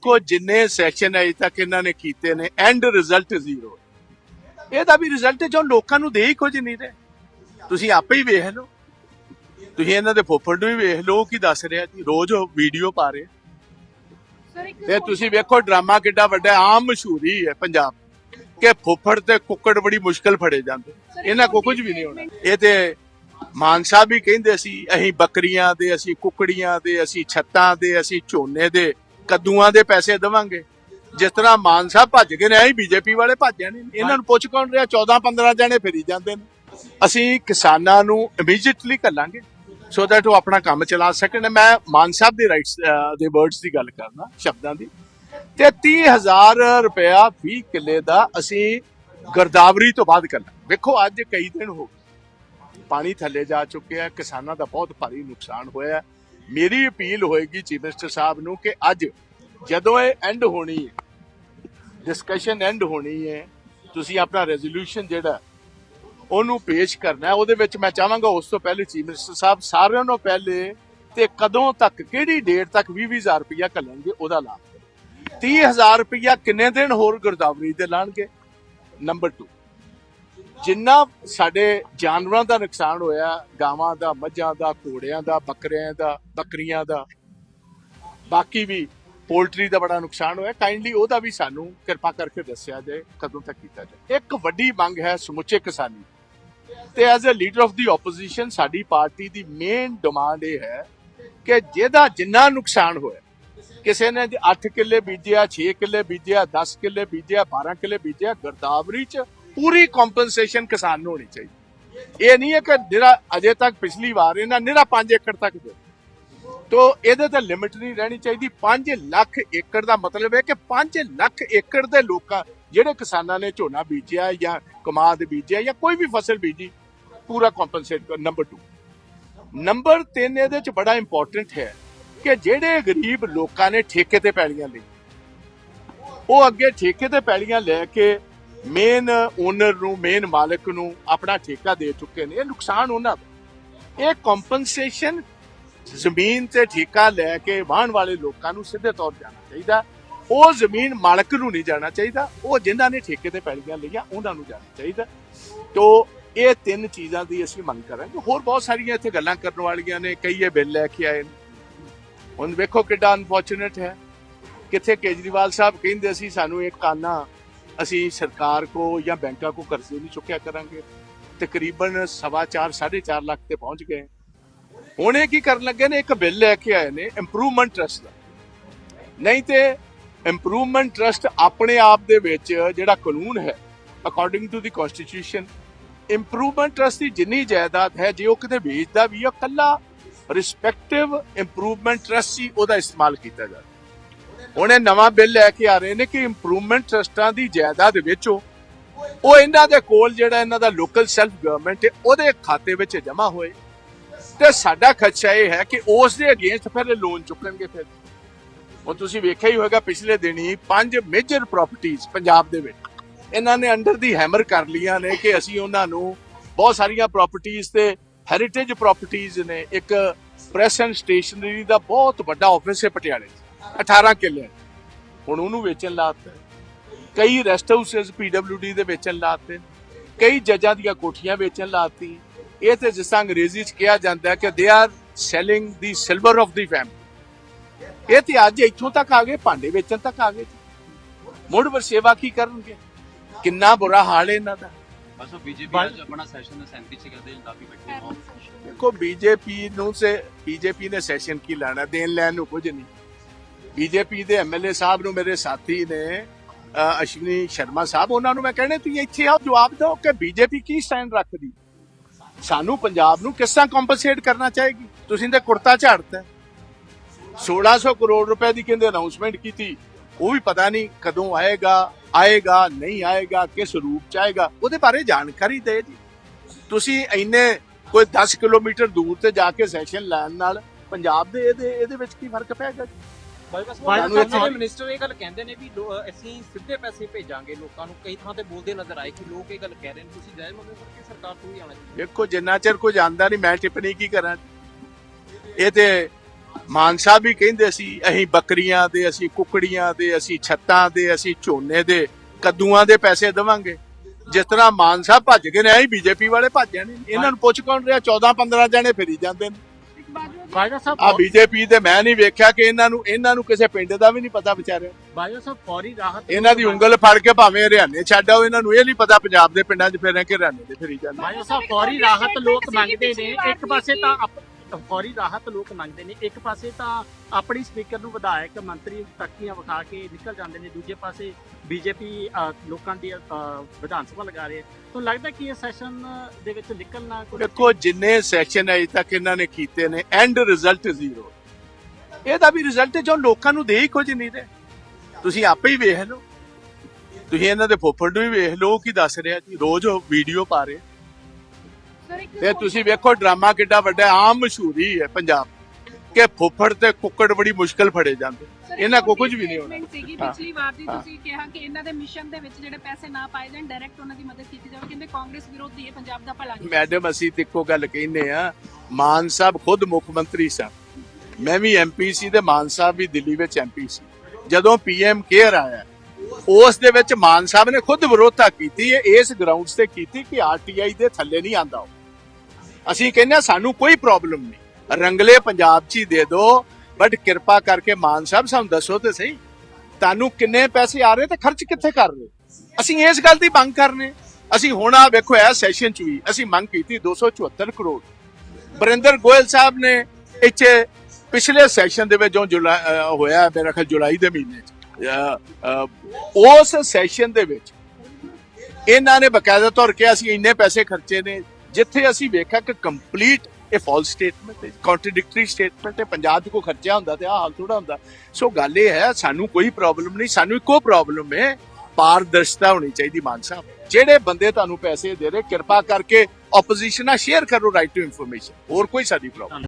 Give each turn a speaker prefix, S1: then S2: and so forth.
S1: ਵੇਖੋ ਜਿੰਨੇ ਸੈਸ਼ਨ ਅਜੇ ਤੱਕ ਇਹਨਾਂ ਨੇ ਕੀਤੇ ਨੇ ਐਂਡ ਰਿਜ਼ਲਟ ਜ਼ੀਰੋ ਇਹਦਾ ਵੀ ਰਿਜ਼ਲਟ ਜੋ ਲੋਕਾਂ ਨੂੰ ਦੇ ਹੀ ਕੁਝ ਨਹੀਂ ਰਹੇ। ਤੁਸੀਂ ਆਪੇ ਹੀ ਵੇਖ ਲਓ। ਤੁਸੀਂ ਇਹਨਾਂ ਦੇ ਫੋਫੜ ਨੂੰ ਵੀ ਵੇਖ ਲਓ ਕੀ ਦੱਸ ਰਿਹਾ ਜੀ? ਰੋਜ਼ ਵੀਡੀਓ ਪਾ ਰਹੇ ਤੇ ਤੁਸੀਂ ਵੇਖੋ ਡਰਾਮਾ ਕਿੱਡਾ ਵੱਡਾ ਆਮ ਮਸ਼ਹੂਰੀ ਹੈ ਪੰਜਾਬ। ਕਿ ਫੁੱਫੜ ਤੇ ਕੁੱਕੜ ਬੜੀ ਮੁਸ਼ਕਲ ਫੜੇ ਜਾਂਦੇ। ਇਹਨਾਂ ਕੋ ਕੁਝ ਵੀ ਨਹੀਂ ਹੋਣਾ। ਇਹ ਤੇ ਮਾਨ ਸਾਹਿਬ ਵੀ ਕਹਿੰਦੇ ਸੀ ਅਸੀਂ ਬੱਕਰੀਆਂ ਦੇ ਅਸੀਂ ਕੁੱਕੜੀਆਂ ਦੇ ਅਸੀਂ ਛੱਤਾਂ ਦੇ ਅਸੀਂ ਝੋਨੇ ਦੇ। ਕੱਦੂਆਂ ਦੇ ਪੈਸੇ ਦੇਵਾਂਗੇ। ਜਿਸ ਤਰ੍ਹਾਂ ਮਾਨ ਸਾਹਿਬ ਭੱਜ ਗਏ ਨੇ, ਐਂ ਬੀਜੇਪੀ ਵਾਲੇ ਭੱਜਿਆ ਨਹੀਂ ਇਹਨਾਂ ਨੂੰ ਪੁੱਛ ਕੌਣ ਰਿਹਾ? 14 15 ਜਣੇ ਫਿਰੀ ਜਾਂਦੇ ਨੇ। ਅਸੀਂ ਕਿਸਾਨਾਂ ਨੂੰ ਇਮੀਡੀਏਟਲੀ ਕੱਲਾਂਗੇ ਸੋ ਦੈਟ ਉਹ ਆਪਣਾ ਕੰਮ ਚਲਾ ਸਕਣ। ਮੈਂ ਮਾਨ ਸਾਹਿਬ ਦੇ ਰਾਈਟਸ ਦੇ ਵਰਡਸ ਦੀ ਗੱਲ ਕਰਨਾ ਸ਼ਬਦਾਂ ਦੀ। ਤੇ 30000 ਰੁਪਇਆ 20 ਕਿੱਲੇ ਦਾ ਅਸੀਂ ਗਰਦਾਵਰੀ ਤੋਂ ਬਾਅਦ ਕਰਨਾ ਵੇਖੋ, ਅੱਜ ਕਈ ਦਿਨ ਹੋ ਗਏ। ਪਾਣੀ ਥੱਲੇ ਜਾ ਚੁੱਕਿਆ ਹੈ ਕਿਸਾਨਾਂ ਦਾ ਬਹੁਤ ਭਾਰੀ ਨੁਕਸਾਨ ਹੋਇਆ। ਮੇਰੀ ਅਪੀਲ ਹੋਏਗੀ ਚੀਫ ਮਿਨਿਸਟਰ ਸਾਹਿਬ ਨੂੰ ਕਿ ਅੱਜ ਜਦੋਂ ਇਹ ਐਂਡ ਹੋਣੀ ਹੈ ਡਿਸਕਸ਼ਨ ਐਂਡ ਹੋਣੀ ਹੈ, ਤੁਸੀਂ ਆਪਣਾ ਰੈਜ਼ੋਲੂਸ਼ਨ ਜਿਹੜਾ ਉਹਨੂੰ ਪੇਸ਼ ਕਰਨਾ ਉਹਦੇ ਵਿੱਚ ਮੈਂ ਚਾਹਾਂਗਾ ਉਸ ਤੋਂ ਪਹਿਲੇ ਚੀਫ ਮਿਨਿਸਟਰ ਸਾਹਿਬ ਸਾਰਿਆਂ ਨੂੰ ਪਹਿਲੇ ਤੇ ਕਦੋਂ ਤੱਕ, ਕਿਹੜੀ ਡੇਟ ਤੱਕ 20000 ਰੁਪਇਆ ਕੱਲਣਗੇ ਉਹਦਾ ਲਾਭ। ਕਰੋ 30000 ਰੁਪਇਆ ਕਿੰਨੇ ਦਿਨ ਹੋਰ ਗਰਦਾਵਰੀ ਦੇ ਲਾਣਗੇ? ਨੰਬਰ 2 ਜਿੰਨਾ ਸਾਡੇ ਜਾਨਵਰਾਂ ਦਾ ਨੁਕਸਾਨ ਹੋਇਆ, ਗਾਵਾਂ ਦਾ, ਮੱਝਾਂ ਦਾ, ਘੋੜਿਆਂ ਦਾ, ਬੱਕਰਿਆਂ ਦਾ, ਬੱਕਰੀਆਂ ਦਾ, ਬਾਕੀ ਵੀ ਪੋਲਟਰੀ ਦਾ ਬੜਾ ਨੁਕਸਾਨ ਹੋਇਆ। ਕਾਈਂਡਲੀ ਉਹਦਾ ਵੀ ਸਾਨੂੰ ਕਿਰਪਾ ਕਰਕੇ ਦੱਸਿਆ ਜਾਏ, ਕਦੋਂ ਤੱਕ ਕੀਤਾ ਜਾਏ। ਇੱਕ ਵੱਡੀ ਮੰਗ ਹੈ ਸਮੁੱਚੇ ਕਿਸਾਨੀ ਤੇ as a leader of the opposition ਸਾਡੀ ਪਾਰਟੀ ਦੀ ਮੇਨ ਡਿਮਾਂਡ ਇਹ ਹੈ ਕਿ ਜਿਹਦਾ ਜਿੰਨਾ ਨੁਕਸਾਨ ਹੋਇਆ, ਕਿਸੇ ਨੇ 8 ਕਿੱਲੇ ਬੀਜਿਆ 6 ਕਿੱਲੇ ਬੀਜਿਆ 10 ਕਿੱਲੇ ਬੀਜਿਆ 12 ਕਿੱਲੇ ਬੀਜਿਆ ਗਰਦਾਵਰੀ ਚ ਪੂਰੀ ਕੰਪਨਸੇਸ਼ਨ ਕਿਸਾਨ ਨੂੰ ਹੋਣੀ ਚਾਹੀਦੀ। ਇਹ ਨਹੀਂ ਹੈ ਕਿ ਜਿਹੜਾ ਅਜੇ ਤੱਕ ਪਿਛਲੀ ਵਾਰ ਇਹਨਾਂ ਨਿਰਾ 5 ਏਕੜ ਤੱਕ ਦੇ ਤੋ ਇਹਦੇ ਤੇ ਲਿਮਿਟ ਨਹੀਂ ਰਹਿਣੀ ਚਾਹੀਦੀ। 5 ਲੱਖ ਏਕੜ ਦਾ ਮਤਲਬ ਹੈ ਕਿ 5 ਲੱਖ ਏਕੜ ਦੇ ਲੋਕਾਂ ਜਿਹੜੇ ਕਿਸਾਨਾਂ ਨੇ ਝੋਨਾ ਬੀਜਿਆ ਜਾਂ ਕਮਾਦ ਬੀਜਿਆ ਜਾਂ ਕੋਈ ਵੀ ਫਸਲ ਬੀਜੀ, ਪੂਰਾ ਕੰਪਨਸੇਟ ਕਰ ਨੰਬਰ 2 ਨੰਬਰ 3 ਇਹਦੇ ਚ ਬੜਾ ਇੰਪੋਰਟੈਂਟ ਹੈ ਕਿ ਜਿਹੜੇ ਗਰੀਬ ਲੋਕਾਂ ਨੇ ਠੇਕੇ ਤੇ ਪੈਲੀਆਂ ਲਈ, ਉਹ ਅੱਗੇ ਠੇਕੇ ਤੇ ਪੈਲੀਆਂ ਲੈ ਕੇ ਮੇਨ ਓਨਰ ਨੂੰ ਮੇਨ ਮਾਲਕ ਨੂੰ ਆਪਣਾ ਠੇਕਾ ਦੇ ਚੁੱਕੇ ਨੇ, ਇਹ ਨੁਕਸਾਨ ਉਹਨਾਂ ਦਾ। ਇਹ ਕੰਪਨਸੇਸ਼ਨ ਜ਼ਮੀਨ ਤੇ ਠੇਕਾ ਲੈ ਕੇ ਵਾਹਣ ਵਾਲੇ ਲੋਕਾਂ ਨੂੰ ਸਿੱਧੇ ਤੌਰ ਜਾਣਾ ਚਾਹੀਦਾ। ਉਹ ਜ਼ਮੀਨ ਮਾਲਕ ਨੂੰ ਨਹੀਂ ਜਾਣਾ ਚਾਹੀਦਾ, ਉਹ ਜਿਨ੍ਹਾਂ ਨੇ ਠੇਕੇ ਤੇ ਪੈਲੀਆਂ ਲਈਆਂ, ਉਹਨਾਂ ਨੂੰ ਜਾਣਾ ਚਾਹੀਦਾ। ਤੋ, ਇਹ ਤਿੰਨ ਚੀਜ਼ਾਂ ਦੀ ਅਸੀਂ ਮੰਗ ਕਰਾਂਗੇ। ਹੋਰ ਬਹੁਤ ਸਾਰੀਆਂ ਇੱਥੇ ਗੱਲਾਂ ਕਰਨ ਵਾਲੀਆਂ ਨੇ, ਕਈ ਇਹ ਬਿੱਲ ਲੈ ਕੇ ਆਏ ਨੇ। ਹੁਣ ਵੇਖੋ ਕਿੱਡਾ ਅਨਫੋਰਚੂਨੇਟ ਹੈ। ਕਿੱਥੇ ਕੇਜਰੀਵਾਲ ਸਾਹਿਬ ਕਹਿੰਦੇ ਸੀ, ਸਾਨੂੰ ਇਹ ਕਾਨਾ ਅਸੀਂ ਸਰਕਾਰ ਕੋ ਜਾਂ ਬੈਂਕਾਂ ਕੋ ਕਰਜ਼ੇ ਨਹੀਂ ਚੁੱਕਿਆ ਕਰਾਂਗੇ। ਤਕਰੀਬਨ ਸਵਾ ਚਾਰ 4.5 ਲੱਖ ਤੇ ਪਹੁੰਚ ਗਏ। ਹੁਣ ਇਹ ਕੀ ਕਰਨ ਲੱਗੇ ਨੇ? ਇੱਕ ਬਿੱਲ ਲੈ ਕੇ ਆਏ ਨੇ ਇੰਪਰੂਵਮੈਂਟ ਟਰਸਟ ਦਾ। ਨਹੀਂ ਤੇ ਇੰਪਰੂਵਮੈਂਟ ਟਰਸਟ ਆਪਣੇ ਆਪ ਦੇ ਵਿੱਚ ਜਿਹੜਾ ਕਾਨੂੰਨ ਹੈ according to the constitution improvement trust ਦੀ ਜਿੰਨੀ ਜਾਇਦਾਦ ਹੈ, ਜੇ ਉਹ ਕਿਤੇ ਵੇਚਦਾ ਵੀ ਹੈ ਕੱਲਾ ਰਿਸਪੈਕਟਿਵ ਇੰਪਰੂਵਮੈਂਟ ਟਰਸਟ ਹੀ ਉਹਦਾ ਇਸਤੇਮਾਲ ਕੀਤਾ ਜਾਵੇ। ਹੁਣ ਇਹ ਨਵਾਂ ਬਿੱਲ ਲੈ ਕੇ ਆ ਰਹੇ ਨੇ ਕਿ ਇੰਪਰੂਵਮੈਂਟ ਟਰਸਟਾਂ ਦੀ ਜਾਇਦਾਦ ਵਿੱਚੋਂ। ਉਹ ਇਹਨਾਂ ਦੇ ਕੋਲ ਜਿਹੜਾ ਇਹਨਾਂ ਦਾ ਲੋਕਲ ਸੈਲਫ ਗਵਰਨਮੈਂਟ ਹੈ, ਉਹਦੇ ਖਾਤੇ ਵਿੱਚ ਜਮ੍ਹਾਂ ਹੋਏ। ਤੇ ਸਾਡਾ ਖਦਸ਼ਾ ਇਹ ਹੈ ਕਿ ਉਸ ਦੇ ਅਗੇਂਸਟ ਫਿਰ ਲੋਨ ਚੁੱਕਣਗੇ ਫਿਰ। ਉਹ ਤੁਸੀਂ ਵੇਖਿਆ ਹੀ ਹੋਵੇਗਾ ਪਿਛਲੇ ਦਿਨੀ ਪੰਜ ਮੇਜਰ ਪ੍ਰਾਪਰਟੀਆਂ ਪੰਜਾਬ ਦੇ ਵਿੱਚ। ਇਹਨਾਂ ਨੇ ਅੰਡਰ ਦੀ ਹੈਮਰ ਕਰ ਲੀਆਂ ਨੇ ਕਿ ਅਸੀਂ ਉਹਨਾਂ ਨੂੰ ਬਹੁਤ ਸਾਰੀਆਂ ਪ੍ਰਾਪਰਟੀਆਂ ਤੇ ਹੈਰੀਟੇਜ ਪ੍ਰਾਪਰਟੀਆਂ ਨੇ। ਇੱਕ ਪ੍ਰੈਸ ਐਂਡ ਸਟੇਸ਼ਨਰੀ ਦਾ ਬਹੁਤ ਵੱਡਾ ਆਫਿਸ ਹੈ ਪਟਿਆਲੇ 'ਚ। 18 ਕਿੱਲੇ। ਹੁਣ ਉਹਨੂੰ ਵੇਚਣ ਲਾਤੇ। ਕਈ ਰੈਸਟ ਹਾਊਸਸ ਪੀਡਬਲਯੂਡੀ ਦੇ ਵੇਚਣ ਲਾਤੇ। ਕਈ ਜੱਜਾਂ ਦੀਆਂ ਕੋਠੀਆਂ ਵੇਚਣ ਲਾਤੀ ਇਹ ਤੇ ਜਿਸ ਤਰ੍ਹਾਂ ਅੰਗਰੇਜ਼ੀ ਚ ਕਿਹਾ ਜਾਂਦਾ ਕਿ they are selling the silver of the family ਇਹ ਤੇ ਅੱਜ ਇੱਥੋਂ ਤੱਕ ਆ ਗਏ ਭਾਂਡੇ ਵੇਚਣ ਤੱਕ ਆ ਗਏ। ਮੁੜ ਵਸੇਵਾ ਕੀ ਕਰਨਗੇ? ਕਿੰਨਾ ਬੁਰਾ ਹਾਲ ਹੈ ਇਹਨਾਂ ਦਾ।
S2: ਬਸ ਉਹ ਬੀਜੇਪੀ ਅੱਜ ਆਪਣਾ ਸੈਸ਼ਨ ਅਸੈਂਬਲੀ ਚ ਕਰਦੇ ਲਾਪੀ ਬੈਠੇ ਹੋ
S1: ਦੇਖੋ ਬੀਜੇਪੀ ਨੂੰ ਸੇ ਬੀਜੇਪੀ ਨੇ ਸੈਸ਼ਨ ਕੀ ਲੈਣਾ ਦੇਣ ਲੈਣ ਨੂੰ ਕੁਝ ਨਹੀਂ। ਬੀਜੇਪੀ ਦੇ ਐਮਐਲਏ ਸਾਹਿਬ ਨੂੰ ਮੇਰੇ ਸਾਥੀ ਨੇ ਅਸ਼ਵਨੀ ਸ਼ਰਮਾ ਸਾਹਿਬ, ਉਹਨਾਂ ਨੂੰ ਮੈਂ ਕਹਿੰਦਾ ਤੁਸੀਂ ਇੱਥੇ ਆਓ, ਜਵਾਬ ਦਿਓ ਕਿ ਬੀਜੇਪੀ ਕੀ ਸਟੈਂਡ ਰੱਖਦੀ? ਸਾਨੂੰ ਪੰਜਾਬ ਨੂੰ ਕਿਸ ਤਰ੍ਹਾਂ ਕੰਪਨਸੇਟ ਕਰਨਾ ਚਾਹੇਗੀ ਤੁਸੀਂ ਤੇ ਕੁੜਤਾ ਝਾੜਤਾ 1600 ਕਰੋੜ ਰੁਪਏ ਦੀ ਕਹਿੰਦੇ ਅਨਾਉਂਸਮੈਂਟ ਕੀਤੀ। ਉਹ ਵੀ ਪਤਾ ਨਹੀਂ ਕਦੋਂ ਆਏਗਾ ਆਏਗਾ, ਨਹੀਂ ਆਏਗਾ, ਕਿਸ ਰੂਪ ਚ ਆਏਗਾ। ਉਹਦੇ ਬਾਰੇ ਜਾਣਕਾਰੀ ਦੇ ਜੀ ਤੁਸੀਂ ਇੰਨੇ ਕੋਈ 10 ਕਿਲੋਮੀਟਰ ਦੂਰ ਤੇ ਜਾ ਕੇ ਸੈਸ਼ਨ ਲੈਣ ਨਾਲ ਪੰਜਾਬ ਦੇ ਇਹਦੇ ਇਹਦੇ ਵਿੱਚ ਕੀ ਫ਼ਰਕ ਪੈਗਾ ਜੀ? ਸਾਨੂੰ ਇੱਥੇ-
S3: ਸਾਡੇ ਮਿਨਿਸਟਰ ਇਹ ਗੱਲ ਕਹਿੰਦੇ ਨੇ ਵੀ ਲੋ- ਅਸੀਂ ਸਿੱਧੇ ਪੈਸੇ ਭੇਜਾਂਗੇ ਲੋਕਾਂ ਨੂੰ ਕਈ ਥਾਂ ਤੇ ਬੋਲਦੇ ਨਜ਼ਰ ਆਏ ਕਿ ਲੋਕ ਇਹ ਗੱਲ ਕਹਿ ਰਹੇ ਨੇ ਤੁਸੀਂ ਜਾਇਜ਼ ਮੰਨੋ ਸਰ ਕਿ ਸਰਕਾਰ ਤੋਂ ਹੀ ਆਉਣਾ ਚਾਹੀਦਾ।
S1: ਦੇਖੋ ਜਿੰਨਾ ਚਿਰ ਕੋਈ ਜਾਂਦਾ ਨਹੀਂ ਮੈਂ ਟਿੱਪਣੀ ਕੀ ਕਰਾਂ? ਇਹ ਤੇ ਮਾਨ ਸਾਹਿਬ ਵੀ ਕਹਿੰਦੇ ਸੀ ਅਸੀਂ ਬੱਕਰੀਆਂ ਦੇ ਅਸੀਂ ਕੁਕੜੀਆਂ ਦੇ ਅਸੀਂ ਛੱਤਾਂ ਦੇ ਅਸੀਂ ਝੋਨੇ ਦੇ ਕੱਦੂਆਂ ਦੇ ਪੈਸੇ ਦੇਵਾਂਗੇ। ਜਿਸ ਤਰ੍ਹਾਂ ਮਾਨ ਸਾਹਿਬ ਭੱਜ ਗਏ ਨੇ ਐਂ ਬੀਜੇਪੀ ਵਾਲੇ ਭੱਜ ਜਾਣੇ ਨੇ। ਇਹਨਾਂ ਨੂੰ ਪੁੱਛ ਕੌਣ ਰਿਹਾ? 14 15 ਜਣੇ ਫਿਰੀ ਜਾਂਦੇ ਨੇ।
S4: ਬਾਜਵਾ
S3: ਸਾਹਿਬ
S1: ਆ ਬੀਜੇਪੀ ਦੇ ਮੈਂ ਨਹੀਂ ਵੇਖਿਆ ਕਿ ਇਹਨਾਂ ਨੂੰ ਇਹਨਾਂ ਨੂੰ ਕਿਸੇ ਪਿੰਡ ਦਾ ਵੀ ਨਹੀਂ ਪਤਾ ਵਿਚਾਰਿਆ
S3: ਬਾਜਵਾ ਸਾਹਿਬ ਫੌਰੀ ਰਾਹਤ
S1: ਇਹਨਾਂ ਦੀ ਉਂਗਲ ਫੜ ਕੇ ਭਾਵੇਂ ਹਰਿਆਣੇ ਛੱਡ ਆਓ ਇਹਨਾਂ ਨੂੰ ਇਹ ਨਹੀਂ ਪਤਾ ਪੰਜਾਬ ਦੇ ਪਿੰਡਾਂ 'ਚ ਫਿਰਾਂ ਕਿ ਹਰਿਆਣੇ ਦੇ ਫਿਰੀ ਜਾਂਦੇ।
S3: ਬਾਜਵਾ ਸਾਹਿਬ ਫੌਰੀ ਰਾਹਤ ਲੋਕ ਮੰਗਦੇ ਨੇ। ਇੱਕ ਪਾਸੇ ਤਾਂ ਫੌਰੀ ਰਾਹਤ ਲੋਕ ਮੰਗਦੇ ਨੇ। ਇੱਕ ਪਾਸੇ ਤਾਂ ਆਪਣੀ ਸਪੀਕਰ ਨੂੰ ਵਿਧਾਇਕ, ਮੰਤਰੀ ਤੱਕੀਆਂ ਵਿਖਾ ਕੇ ਨਿਕਲ ਜਾਂਦੇ ਨੇ। ਦੂਜੇ ਪਾਸੇ ਬੀਜੇਪੀ ਲੋਕਾਂ ਦੀ ਵਿਧਾਨ ਸਭਾ ਲਗਾ ਰਹੀ ਹੈ ਤੁਹਾਨੂੰ ਲੱਗਦਾ ਕਿ ਇਹ ਸੈਸ਼ਨ ਦੇ ਵਿੱਚ ਨਿਕਲਣਾ
S1: ਦੇਖੋ, ਜਿੰਨੇ ਸੈਸ਼ਨ ਅਜੇ ਤੱਕ ਇਹਨਾਂ ਨੇ ਕੀਤੇ ਨੇ। End result zero. ਇਹਦਾ ਵੀ ਰਿਜ਼ਲਟ ਜੋ ਲੋਕਾਂ ਨੂੰ ਦੇ ਹੀ ਕੁਝ ਨਹੀਂ ਰਹੇ। ਤੁਸੀਂ ਆਪੇ ਹੀ ਵੇਖ ਲਓ। ਤੁਸੀਂ ਇਹਨਾਂ ਦੇ ਫੁੱਫੜ ਨੂੰ ਵੀ ਵੇਖ ਲਓ ਕੀ ਦੱਸ ਰਿਹਾ ਜੀ। ਰੋਜ਼ ਵੀਡੀਓ ਪਾ ਰਹੇ ਤੇ ਤੁਸੀਂ ਵੇਖੋ ਡਰਾਮਾ ਕਿੱਡਾ ਵੱਡਾ ਆਮ ਮਸ਼ਹੂਰੀ ਹੈ ਪੰਜਾਬ। ਕਿ ਫੁੱਫੜ ਤੇ ਕੁੱਕੜ ਬੜੀ ਮੁਸ਼ਕਲ ਫੜੇ ਜਾਂਦੇ। ਇਹਨਾਂ ਕੋਲ ਕੁਝ ਵੀ ਨਹੀਂ ਹੋਣਾ।
S4: ਸੀਗੀ। ਪਿਛਲੀ ਵਾਰ ਦੀ। ਤੁਸੀਂ ਕਿਹਾ ਕਿ ਇਹਨਾਂ ਦੇ ਮਿਸ਼ਨ ਦੇ ਵਿੱਚ ਜਿਹੜੇ ਪੈਸੇ ਨਾ ਪਾਏ ਜਾਣ ਡਾਇਰੈਕਟ ਉਹਨਾਂ ਦੀ ਮਦਦ ਕੀਤੀ ਜਾਵੇ। ਕਹਿੰਦੇ ਕਾਂਗਰਸ ਵਿਰੋਧੀ ਹੈ ਪੰਜਾਬ ਦਾ ਭਲਾ ਨਹੀਂ।
S1: ਮੈਡਮ ਅਸੀਂ ਇੱਕੋ ਗੱਲ ਕਹਿੰਦੇ ਆ ਮਾਨ ਸਾਹਿਬ ਖੁਦ ਮੁੱਖ ਮੰਤਰੀ ਸਨ। ਮੈਂ ਵੀ ਐਮਪੀ ਸੀ ਤੇ ਮਾਨ ਸਾਹਿਬ ਵੀ ਦਿੱਲੀ ਵਿੱਚ ਐਮਪੀ ਸੀ। ਜਦੋਂ ਪੀਐਮ ਕੇਅਰ ਆਇਆ ਉਸ ਦੇ ਵਿੱਚ ਮਾਨ ਸਾਹਿਬ ਨੇ ਖੁਦ ਵਿਰੋਧਤਾ ਕੀਤੀ ਹੈ ਇਸ ਗਰਾਊਂਡਸ ਤੇ ਕੀਤੀ ਕਿ ਆਰਟੀਆਈ ਦੇ ਥੱਲੇ ਨਹੀਂ ਆਂਦਾ ਉਹ। ਅਸੀਂ ਕਹਿੰਦੇ ਹਾਂ ਸਾਨੂੰ ਕੋਈ ਪ੍ਰੋਬਲਮ ਨਹੀਂ। ਰੰਗਲੇ ਪੰਜਾਬ 'ਚ ਹੀ ਦੇ ਦਿਓ ਬਟ ਕਿਰਪਾ ਕਰਕੇ ਮਾਨ ਸਾਹਿਬ ਸਾਨੂੰ ਦੱਸੋ ਤੇ ਸਹੀ। ਤੁਹਾਨੂੰ ਕਿੰਨੇ ਪੈਸੇ ਆ ਰਹੇ ਤੇ ਖਰਚ ਕਿੱਥੇ ਕਰ ਰਹੇ? ਅਸੀਂ ਇਸ ਗੱਲ ਦੀ ਮੰਗ ਕਰਨੇ। ਅਸੀਂ ਹੁਣ ਆ ਵੇਖੋ, ਇਹ ਸੈਸ਼ਨ 'ਚ ਵੀ ਅਸੀਂ ਮੰਗ ਕੀਤੀ 274 ਕਰੋੜ। ਬਰਿੰਦਰ ਗੋਇਲ ਸਾਹਿਬ ਨੇ ਇੱਥੇ ਪਿਛਲੇ ਸੈਸ਼ਨ ਦੇ ਵਿੱਚ ਜੋ ਜੁਲਾਈ ਹੋਇਆ ਮੇਰਾ ਖਿਆਲ ਜੁਲਾਈ ਦੇ ਮਹੀਨੇ 'ਚ ਉਸ ਸੈਸ਼ਨ ਦੇ ਵਿੱਚ ਇਹਨਾਂ ਨੇ ਬਕਾਇਦਾ ਤੌਰ ਕਿਹਾ ਅਸੀਂ ਇੰਨੇ ਪੈਸੇ ਖਰਚੇ ਨੇ ਜਿੱਥੇ ਅਸੀਂ ਵੇਖਿਆ ਕਿ ਕੰਪਲੀਟ ਇਹ ਫਾਲਸ ਸਟੇਟਮੈਂਟ ਹੈ ਕੰਟਰਡਿਕਟਰੀ ਸਟੇਟਮੈਂਟ ਹੈ ਪੰਜਾਬ 'ਚ ਕੋਈ ਖਰਚਾ ਹੁੰਦਾ ਤੇ ਆ ਹਾਲ ਥੋੜਾ ਹੁੰਦਾ। ਸੋ ਗੱਲ ਇਹ ਹੈ, ਸਾਨੂੰ ਕੋਈ ਪ੍ਰੋਬਲਮ ਨਹੀਂ, ਸਾਨੂੰ ਇੱਕੋ ਪ੍ਰੋਬਲਮ ਹੈ, ਪਾਰਦਰਸ਼ਤਾ ਹੋਣੀ ਚਾਹੀਦੀ ਮਾਨ ਸਾਹਿਬ। ਜਿਹੜੇ ਬੰਦੇ ਤੁਹਾਨੂੰ ਪੈਸੇ ਦੇ ਰਹੇ, ਕਿਰਪਾ ਕਰਕੇ ਆਪੋਜੀਸ਼ਨ ਨਾਲ ਸ਼ੇਅਰ ਕਰੋ ਰਾਈਟ ਟੂ ਇਨਫੋਰਮੇਸ਼ਨ ਹੋਰ ਕੋਈ ਸਾਡੀ ਪ੍ਰੋਬਲਮ